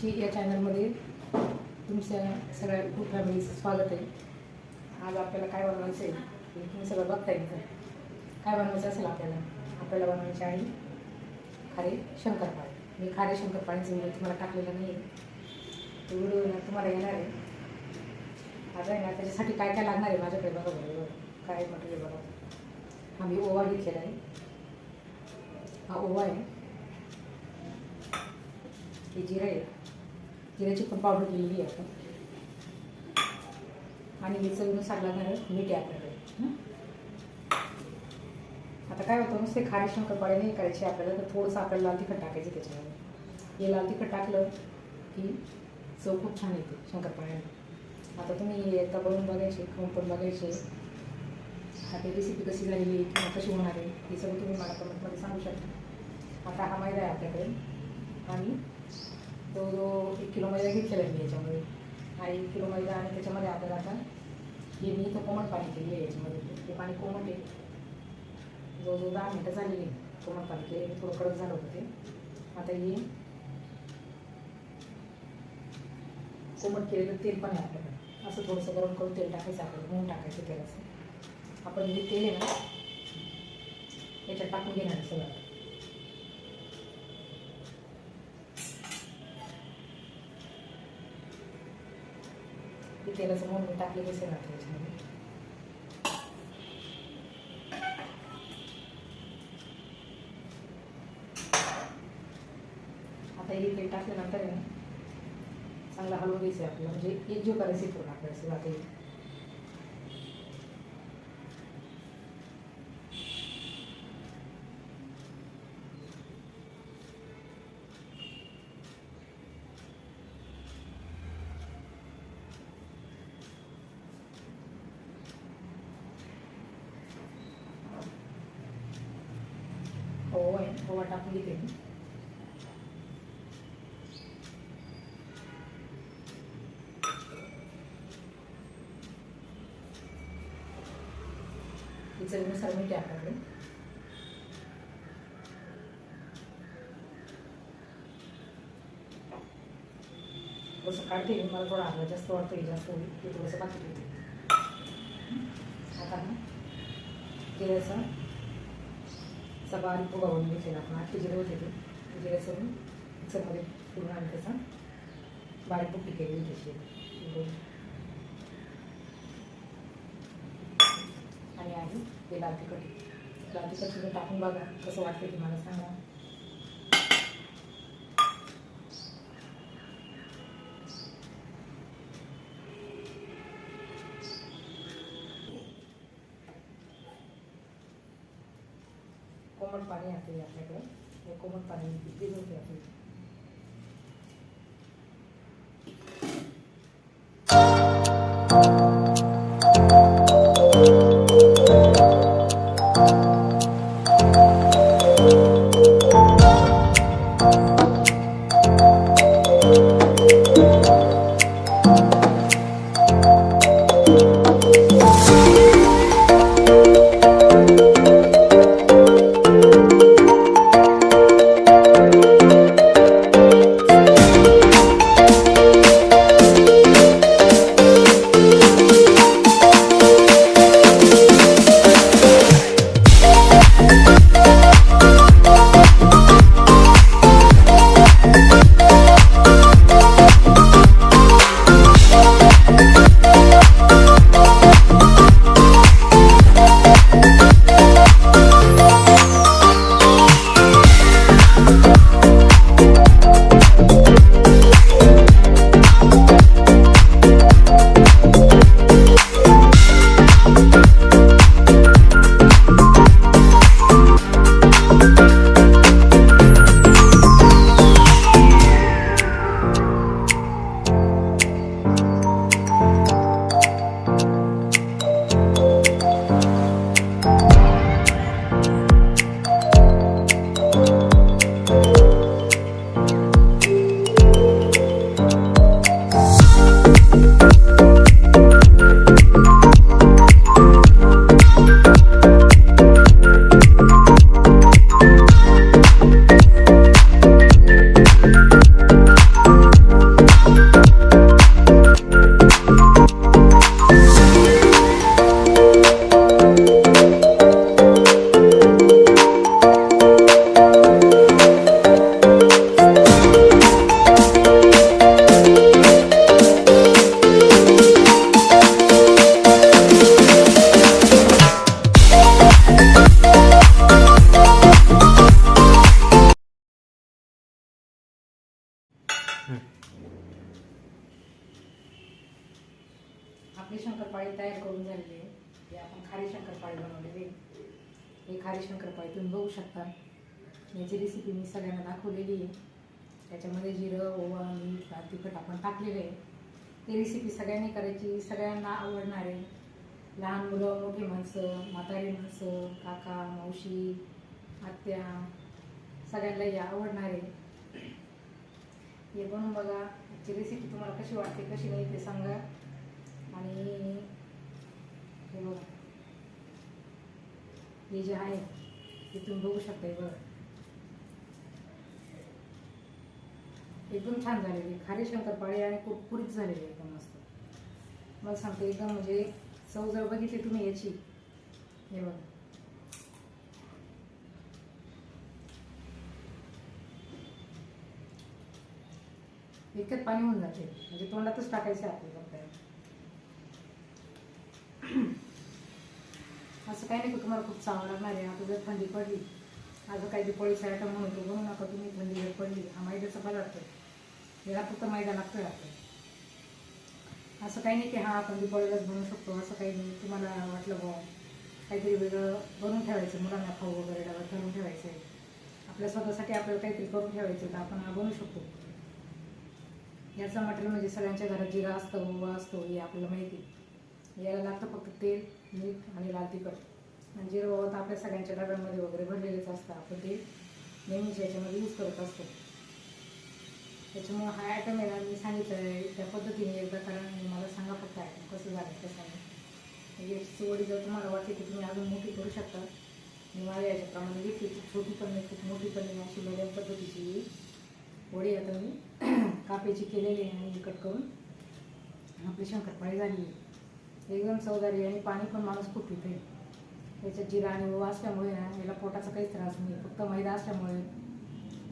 चौनाशिकची या चॅनलमध्ये तुमच्या सगळ्या खूप फॅमिलीचं स्वागत आहे. आज आपल्याला काय बनवायचं आहे हे तुम्ही सगळं बघता येईल काय बनवायचं असेल आपल्याला? आपल्याला बनवायचे आहे खारे शंकरपाळे. मी खारे शंकरपाळीचा व्हिडिओ तुम्हाला टाकलेला नाही आहे तो व्हिडिओ तुम्हाला येणार आहे. आता आहे ना त्याच्यासाठी काय काय लागणार आहे माझ्याकडे बघा बरोबर काय मटेरियल बघा. हा मी ओवा घेतलेला आहे. हा ओवा आहे. हे जिरं आहे. जिऱ्याची पण पावडर दिलेली आहे आपण आणि मी चवीनुसार घालत मीठ आहे आपल्याकडे आता काय होतं नुसते खारे शंकरपाळे नाही करायचे आपल्याला तर थोडंसं आपल्याला लाल तिखट टाकायचं त्याच्यामध्ये. हे लाल तिखट टाकलं की चव खूप छान येते शंकरपाळ्यांना आता तुम्ही एकदा बनवून बघायचे खाऊन पण बघायचे. आता रेसिपी कशी झालेली आहे किंवा कशी होणार आहे हे सगळं तुम्ही मला कमेंटमध्ये सांगू शकता. आता हा मैदा आहे आपल्याकडे. आणि जवळजवळ एक किलो मैदा घेतलेला आहे मी याच्यामध्ये. हा एक किलो मैदा आणि त्याच्यामध्ये आपल्याला आता हे मी इथं कोमट पाणी केली आहे याच्यामध्ये. ते पाणी कोमट आहे. जवळजवळ दहा मिनटं झालेली आहे कोमट पाणी केले थोडं कडक झालं होतं ते. आता हे कोमट केलेलं तेल पण आहे आपल्याकडे. असं थोडंसं गरम करून तेल टाकायचं आपल्याला म्हणून टाकायचं तेलाचं. आपण जे तेल आहे ना याच्यात टाकून घेणार सगळं. तेलाचं म्हणून टाकले कसे राहते याच्यामध्ये आता हे तेल टाकल्यानंतर आहे ना चांगला हलवून घ्यायचं आहे आपल्याला. म्हणजे एक करायचं पूर्ण आपल्याला सगळं आता हे. ओवा टाकून घेते चवीनुसार मीठ आहे आपल्याकडे थोडंसं काढते मला थोडं आलं जास्त वाटतं हे जास्त होईल ते थोडंसं बाकी ठेवते. आता ना जिऱ्याचा असा बारीक उभा घेतलेला आपण. आठ जिरे होते ते. जिऱ्याचं मिक्सरमध्ये पूर्ण आणि त्याचा बारीक बुट्टी केली त्याची आणि आहे ते लाल तिखट. लाल तिखट तुम्ही टाकून बघा कसं वाटतं तुम्हाला सांगा. कोमट पाणी आहे आपल्याकडे हे कोमट पाणी आपली शंकरपाळी तयार करून झालेली आहे. हे आपण खारी शंकरपाळी बनवलेली आहे. हे खारी शंकरपाळी तुम्ही बघू शकता. याची रेसिपी मी सगळ्यांना दाखवलेली आहे. त्याच्यामध्ये जिरं ओवा मीठ तिखट आपण टाकलेलं आहे. ती रेसिपी सगळ्यांनी करायची सगळ्यांना आवडणार आहे. लहान मुलं मोठी माणसं म्हातारी माणसं काका मावशी आत्या सगळ्यांना या आवडणार आहे. हे बनवून बघा. याची रेसिपी तुम्हाला कशी वाटते कशी नाही ते सांगा. आणि हे बघा. हे जे आहे ते तुम्ही बघू शकता हे बघा. एकदम छान झालेली. खारी शंकरपाळी आणि कुरकुरीत झालेली एकदम मस्त. मला सांगते एकदम म्हणजे चव जर बघितली तुम्ही याची हे बघा. इतक्यात पाणी होऊन जाते. म्हणजे तोंडातच टाकायचं आहे आपल्याला. असं काही नाही की तुम्हाला खूप चावं लागणार आहे. आता जर थंडी पडली आज काही दिपोळी आयटम म्हणतो तो नका तुम्ही थंडी जर पडली हा मैद्याचा पदार्थ याला फक्त मैदा लागतोय आपल्याला असं काही नाही की हा आपण दिपोळीलाच बनवू शकतो असं काही नाही. तुम्हाला वाटलं बुवा काहीतरी वेगळं बनवून ठेवायचं मुलांना खाऊ वगैरे डबा घालून ठेवायचं आहे आपल्या स्वतःसाठी आपल्याला काहीतरी करून ठेवायचं तर आपण हा बनवू शकतो. याचं मटेरियल म्हणजे सगळ्यांच्या घरात जिरा असतं ओवा असतो हे आपल्याला माहिती आहे. याला लागतं फक्त तेल मीठ आणि लाल तिखट. आणि जिरं ओवा तर आपल्या सगळ्यांच्या डब्यांमध्ये वगैरे भरलेलेच असतं आपण ते नेहमीच याच्यामध्ये यूज करत असतो. त्याच्यामुळं हा आयटम आहे ना मी सांगितलं आहे त्या पद्धतीने एकदा कारण मला सांगा फक्त आयटम कसं झालं कसं नाही. म्हणजे याची वडी जर तुम्हाला वाटली की तुम्ही अजून मोठी करू शकता. मी मला याच्याप्रमाणे घेतली खूप छोटी पण नाही खूप मोठी पण नाही अशी मध्यम पद्धतीची वडी आता मी कापेची केलेली आहे आणि कट करून आपली शंकरपाळी झाली आहे. एकदम चौदारी आणि पाणी पण माणूस खूप पिते त्याच्यात जिरा आणि ओवा असल्यामुळे ना याला पोटाचा काहीच त्रास नाही फक्त मैदा असल्यामुळे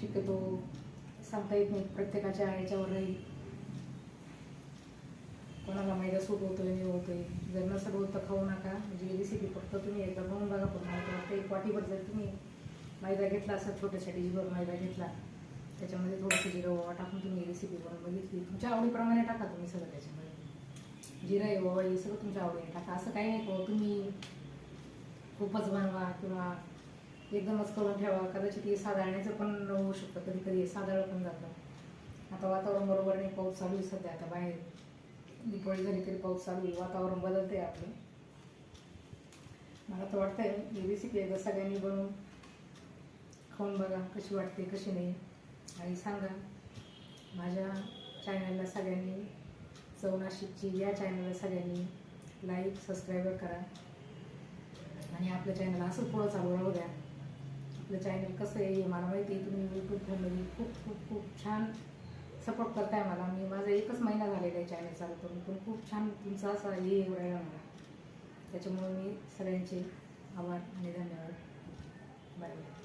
शक्यतो सांगता येत नाही प्रत्येकाच्या याच्यावर राहील. कोणाला मैदा सूट होतोय हे होतोय. जर नसेल होत तर खाऊ नका. म्हणजे रेसिपी फक्त तुम्ही एकदा बनवून बघा पण तर वाटतं एक वाटीभर जर तुम्ही मैदा घेतला असा छोट्याशा डिशभर मैदा घेतला त्याच्यामध्ये थोडंसं जिरं ओवा टाकून तुम्ही रेसिपी बनवून बघितली. तुमच्या आवडीप्रमाणे टाका तुम्ही सगळं त्याच्यामध्ये. जिरा आहे ओवा हे सगळं तुमच्या आवडीने टाका. असं काही नाही करू तुम्ही खूपच बनवा किंवा एकदमच करून ठेवा. कदाचित हे साधारण्याचं पण होऊ शकतं. कधी कधी साधारण पण जातं. आता वातावरण बरोबर नाही पाऊस चालू आहे सध्या. आता बाहेर दिपोळी झाली तरी पाऊस चालू आहे. वातावरण बदलते आपलं. मला तर वाटतंय ही रेसिपी एकदा सगळ्यांनी बनवून खाऊन बघा कशी वाटते कशी नाही. आणि सांगा माझ्या चॅनलला सगळ्यांनी चव नाशिकची या चॅनलला सगळ्यांनी लाईक सबस्क्राईबर करा. आणि आपलं चॅनल असं पुढं चालू राहू द्या. आपलं चॅनल कसं आहे हे मला माहिती आहे. तुम्ही यूट्यूब फॅमिली खूप खूप खूप छान सपोर्ट करताय मला. मी माझा एकच महिना झालेला आहे चॅनल चालू करून पण खूप छान तुमचा असा हे येऊ मला. त्याच्यामुळे मी सगळ्यांचे आभार आणि धन्यवाद. Bye bye